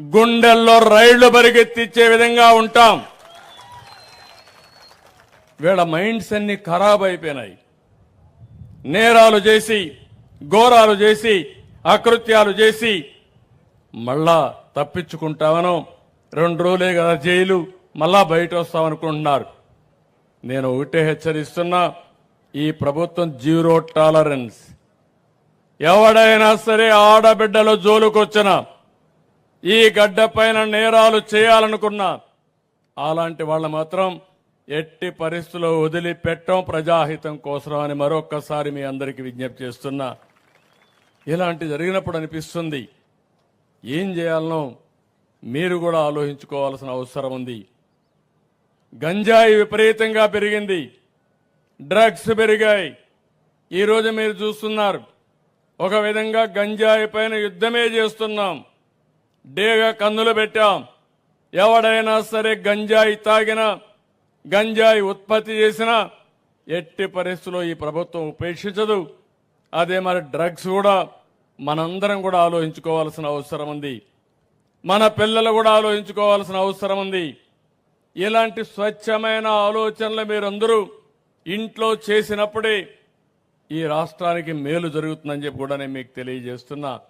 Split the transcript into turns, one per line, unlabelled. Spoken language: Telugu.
గుండెల్లో రైళ్ళు పరిగెత్తిచ్చే విధంగా ఉంటాం. వీళ్ళ మైండ్స్ అన్ని ఖరాబ్ అయిపోయినాయి. నేరాలు చేసి ఘోరాలు చేసి అకృత్యాలు చేసి మళ్ళా తప్పించుకుంటామనో. రెండు రోజులే కదా జైలు మళ్ళా బయట వస్తామనుకుంటున్నారు. నేను ఒకటే హెచ్చరిస్తున్నా ఈ ప్రభుత్వం జీరో టాలరెన్స్. ఎవడైనా సరే ఆడబిడ్డలో జోలుకొచ్చిన ఈ గడ్డపైన నేరాలు చేయాలనుకున్నా అలాంటి వాళ్ళు మాత్రం ఎట్టి పరిస్థితుల్లో వదిలిపెట్టం ప్రజాహితం కోసం అని మరొక్కసారి మీ అందరికీ విజ్ఞప్తి చేస్తున్నా. ఇలాంటి జరిగినప్పుడు అనిపిస్తుంది ఏం చేయాలనో మీరు కూడా ఆలోచించుకోవాల్సిన అవసరం ఉంది. గంజాయి విపరీతంగా పెరిగింది డ్రగ్స్ పెరిగాయి. ఈరోజు మీరు చూస్తున్నారు ఒక విధంగా గంజాయి పైన యుద్ధమే చేస్తున్నాం. డేగా కన్నులు పెట్టాం. ఎవడైనా సరే గంజాయి తాగినా గంజాయి ఉత్పత్తి చేసినా ఎట్టి పరిస్థితుల్లో ఈ ప్రభుత్వం ఉపేక్షించదు. అదే మరి డ్రగ్స్ కూడా మనందరం కూడా ఆలోచించుకోవాల్సిన అవసరం ఉంది. మన పిల్లలు కూడా ఆలోచించుకోవాల్సిన అవసరం ఉంది. ఇలాంటి స్వచ్ఛమైన ఆలోచనలు మీరందరూ ఇంట్లో చేసినప్పుడే ఈ రాష్ట్రానికి మేలు జరుగుతుందని చెప్పి కూడా నేను మీకు తెలియజేస్తున్నా.